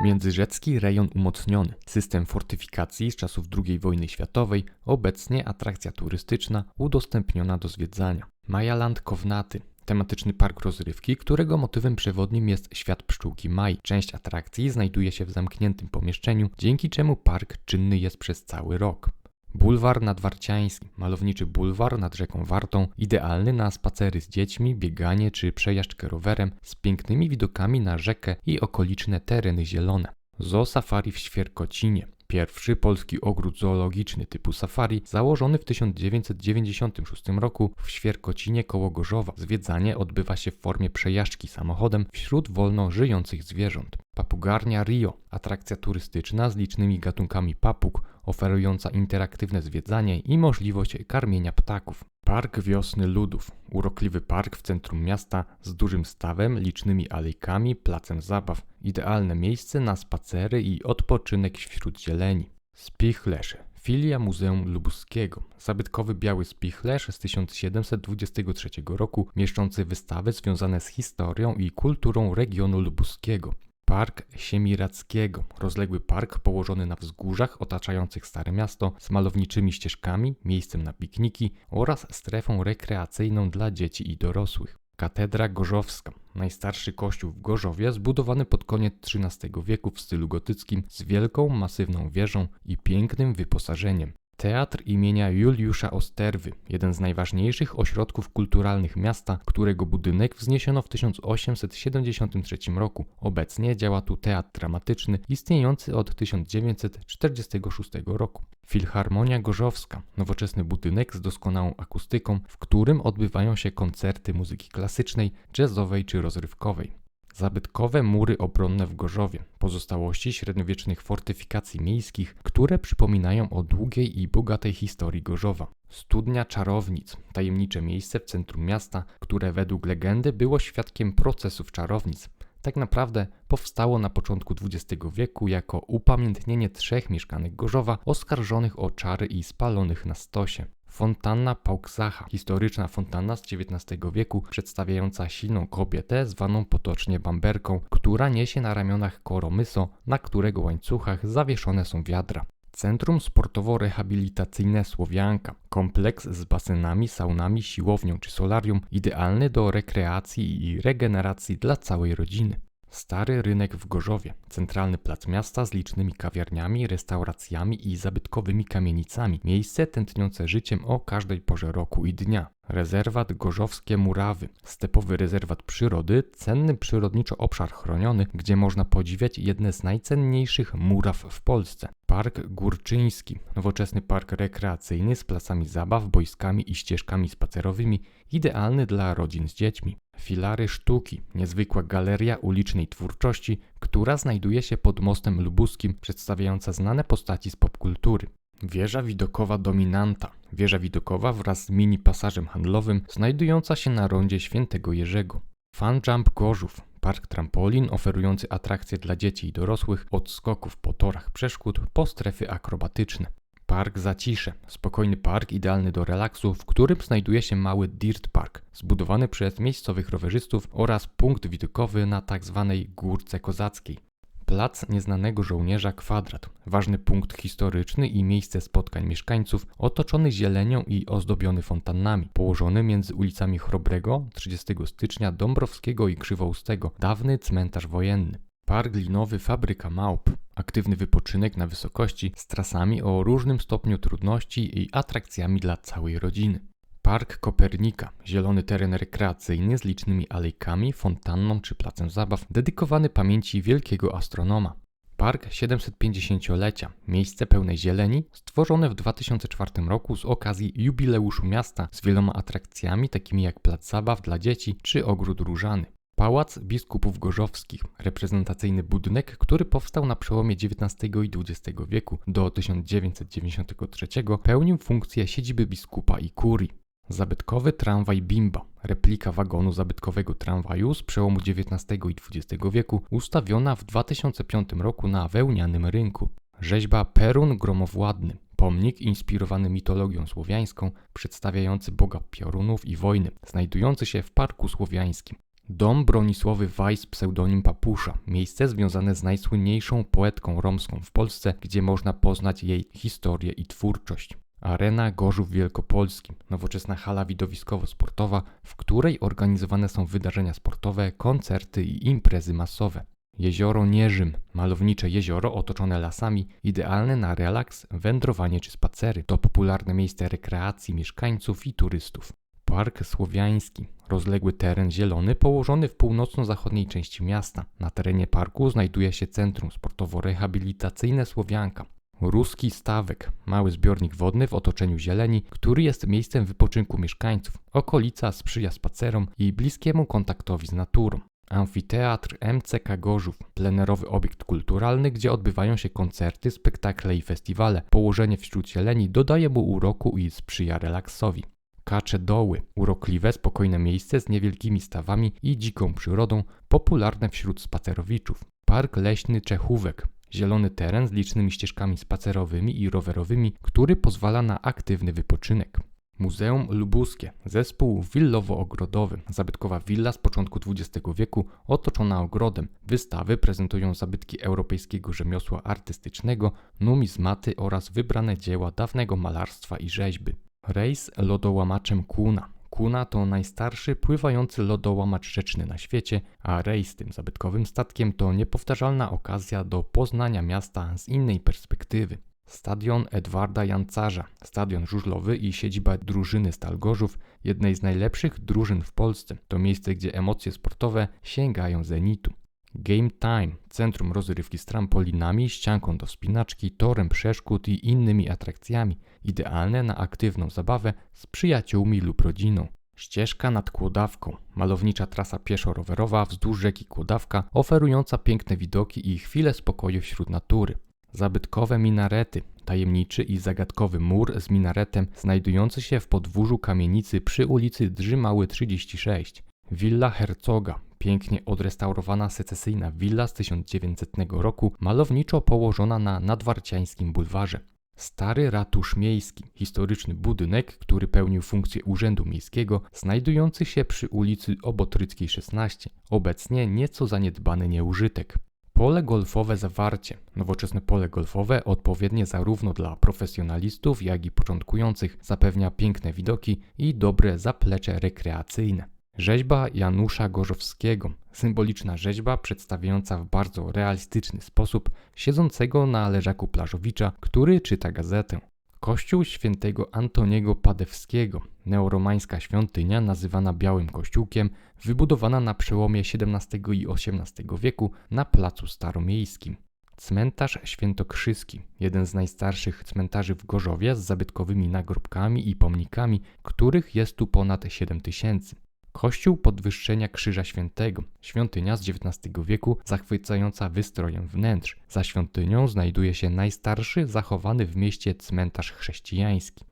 Międzyrzecki rejon umocniony. System fortyfikacji z czasów II wojny światowej. Obecnie atrakcja turystyczna udostępniona do zwiedzania. Majaland Kownaty. Tematyczny park rozrywki, którego motywem przewodnim jest świat pszczółki Maj. Część atrakcji znajduje się w zamkniętym pomieszczeniu, dzięki czemu park czynny jest przez cały rok. Bulwar Nadwarciański, malowniczy bulwar nad rzeką Wartą, idealny na spacery z dziećmi, bieganie czy przejażdżkę rowerem z pięknymi widokami na rzekę i okoliczne tereny zielone. Zoo Safari w Świerkocinie. Pierwszy polski ogród zoologiczny typu safari założony w 1996 roku w Świerkocinie koło Gorzowa. Zwiedzanie odbywa się w formie przejażdżki samochodem wśród wolno żyjących zwierząt. Papugarnia Rio, atrakcja turystyczna z licznymi gatunkami papug, oferująca interaktywne zwiedzanie i możliwość karmienia ptaków. Park Wiosny Ludów, urokliwy park w centrum miasta z dużym stawem, licznymi alejkami, placem zabaw, idealne miejsce na spacery i odpoczynek wśród zieleni. Spichlerz, filia Muzeum Lubuskiego, zabytkowy biały spichlerz z 1723 roku, mieszczący wystawy związane z historią i kulturą regionu lubuskiego. Park Siemirackiego, rozległy park położony na wzgórzach otaczających Stare Miasto z malowniczymi ścieżkami, miejscem na pikniki oraz strefą rekreacyjną dla dzieci i dorosłych. Katedra Gorzowska, najstarszy kościół w Gorzowie, zbudowany pod koniec XIII wieku w stylu gotyckim z wielką, masywną wieżą i pięknym wyposażeniem. Teatr imienia Juliusza Osterwy, jeden z najważniejszych ośrodków kulturalnych miasta, którego budynek wzniesiono w 1873 roku. Obecnie działa tu teatr dramatyczny istniejący od 1946 roku. Filharmonia Gorzowska, nowoczesny budynek z doskonałą akustyką, w którym odbywają się koncerty muzyki klasycznej, jazzowej czy rozrywkowej. Zabytkowe mury obronne w Gorzowie, pozostałości średniowiecznych fortyfikacji miejskich, które przypominają o długiej i bogatej historii Gorzowa. Studnia Czarownic, tajemnicze miejsce w centrum miasta, które według legendy było świadkiem procesów czarownic. Tak naprawdę powstało na początku XX wieku jako upamiętnienie trzech mieszkanek Gorzowa oskarżonych o czary i spalonych na stosie. Fontanna Pauksacha, historyczna fontanna z XIX wieku, przedstawiająca silną kobietę zwaną potocznie bamberką, która niesie na ramionach koromyso, na którego łańcuchach zawieszone są wiadra. Centrum sportowo-rehabilitacyjne Słowianka, kompleks z basenami, saunami, siłownią czy solarium, idealny do rekreacji i regeneracji dla całej rodziny. Stary rynek w Gorzowie, centralny plac miasta z licznymi kawiarniami, restauracjami i zabytkowymi kamienicami, miejsce tętniące życiem o każdej porze roku i dnia. Rezerwat Gorzowskie Murawy, stepowy rezerwat przyrody, cenny przyrodniczo obszar chroniony, gdzie można podziwiać jedne z najcenniejszych muraw w Polsce. Park Górczyński, nowoczesny park rekreacyjny z placami zabaw, boiskami i ścieżkami spacerowymi, idealny dla rodzin z dziećmi. Filary Sztuki, niezwykła galeria ulicznej twórczości, która znajduje się pod mostem lubuskim, przedstawiająca znane postaci z popkultury. Wieża widokowa dominanta. Wieża widokowa wraz z mini pasażem handlowym znajdująca się na rondzie Świętego Jerzego. Fun Jump Gorzów. Park trampolin oferujący atrakcje dla dzieci i dorosłych od skoków po torach przeszkód po strefy akrobatyczne. Park Zacisze, spokojny park idealny do relaksu, w którym znajduje się mały dirt park, zbudowany przez miejscowych rowerzystów oraz punkt widokowy na tzw. Tak Górce Kozackiej. Plac Nieznanego Żołnierza Kwadrat, ważny punkt historyczny i miejsce spotkań mieszkańców, otoczony zielenią i ozdobiony fontannami, położony między ulicami Chrobrego 30 stycznia, Dąbrowskiego i Krzywoustego, dawny cmentarz wojenny. Park linowy Fabryka Małp. Aktywny wypoczynek na wysokości z trasami o różnym stopniu trudności i atrakcjami dla całej rodziny. Park Kopernika, zielony teren rekreacyjny z licznymi alejkami, fontanną czy placem zabaw, dedykowany pamięci wielkiego astronoma. Park 750-lecia, miejsce pełne zieleni, stworzone w 2004 roku z okazji jubileuszu miasta z wieloma atrakcjami takimi jak plac zabaw dla dzieci czy ogród różany. Pałac Biskupów Gorzowskich, reprezentacyjny budynek, który powstał na przełomie XIX i XX wieku do 1993, pełnił funkcję siedziby biskupa i kurii. Zabytkowy tramwaj Bimba, replika wagonu zabytkowego tramwaju z przełomu XIX i XX wieku, ustawiona w 2005 roku na wełnianym rynku. Rzeźba Perun Gromowładny, pomnik inspirowany mitologią słowiańską, przedstawiający boga piorunów i wojny, znajdujący się w Parku Słowiańskim. Dom Bronisławy Weiss, pseudonim Papusza. Miejsce związane z najsłynniejszą poetką romską w Polsce, gdzie można poznać jej historię i twórczość. Arena Gorzów Wielkopolski, nowoczesna hala widowiskowo-sportowa, w której organizowane są wydarzenia sportowe, koncerty i imprezy masowe. Jezioro Nierzym, malownicze jezioro otoczone lasami, idealne na relaks, wędrowanie czy spacery. To popularne miejsce rekreacji mieszkańców i turystów. Park Słowiański, rozległy teren zielony położony w północno-zachodniej części miasta. Na terenie parku znajduje się Centrum Sportowo-Rehabilitacyjne Słowianka. Ruski Stawek, mały zbiornik wodny w otoczeniu zieleni, który jest miejscem wypoczynku mieszkańców. Okolica sprzyja spacerom i bliskiemu kontaktowi z naturą. Amfiteatr MCK Gorzów, plenerowy obiekt kulturalny, gdzie odbywają się koncerty, spektakle i festiwale. Położenie wśród zieleni dodaje mu uroku i sprzyja relaksowi. Kacze Doły, urokliwe, spokojne miejsce z niewielkimi stawami i dziką przyrodą, popularne wśród spacerowiczów. Park Leśny Czechówek, zielony teren z licznymi ścieżkami spacerowymi i rowerowymi, który pozwala na aktywny wypoczynek. Muzeum Lubuskie, zespół willowo-ogrodowy, zabytkowa willa z początku XX wieku otoczona ogrodem. Wystawy prezentują zabytki europejskiego rzemiosła artystycznego, numizmaty oraz wybrane dzieła dawnego malarstwa i rzeźby. Rejs lodołamaczem Kuna. Kuna to najstarszy pływający lodołamacz rzeczny na świecie, a rejs tym zabytkowym statkiem to niepowtarzalna okazja do poznania miasta z innej perspektywy. Stadion Edwarda Jancarza, stadion żużlowy i siedziba drużyny Stal Gorzów, jednej z najlepszych drużyn w Polsce. To miejsce, gdzie emocje sportowe sięgają zenitu. Game Time, centrum rozrywki z trampolinami, ścianką do wspinaczki, torem przeszkód i innymi atrakcjami, idealne na aktywną zabawę z przyjaciółmi lub rodziną. Ścieżka nad Kłodawką, malownicza trasa pieszo-rowerowa wzdłuż rzeki Kłodawka, oferująca piękne widoki i chwile spokoju wśród natury. Zabytkowe minarety, tajemniczy i zagadkowy mur z minaretem znajdujący się w podwórzu kamienicy przy ulicy Drzymały 36. Willa Herzoga, pięknie odrestaurowana secesyjna willa z 1900 roku, malowniczo położona na nadwarciańskim bulwarze. Stary ratusz miejski, historyczny budynek, który pełnił funkcję urzędu miejskiego, znajdujący się przy ulicy Obotryckiej 16, obecnie nieco zaniedbany nieużytek. Pole golfowe zawarcie. Nowoczesne pole golfowe, odpowiednie zarówno dla profesjonalistów, jak i początkujących, zapewnia piękne widoki i dobre zaplecze rekreacyjne. Rzeźba Janusza Gorzowskiego. Symboliczna rzeźba przedstawiająca w bardzo realistyczny sposób siedzącego na leżaku plażowicza, który czyta gazetę. Kościół świętego Antoniego Padewskiego, neoromańska świątynia nazywana Białym Kościółkiem, wybudowana na przełomie XVII i XVIII wieku na placu staromiejskim. Cmentarz Świętokrzyski, jeden z najstarszych cmentarzy w Gorzowie z zabytkowymi nagrobkami i pomnikami, których jest tu ponad 7 tysięcy. Kościół Podwyższenia Krzyża Świętego, świątynia z XIX wieku zachwycająca wystrojem wnętrz. Za świątynią znajduje się najstarszy zachowany w mieście cmentarz chrześcijański.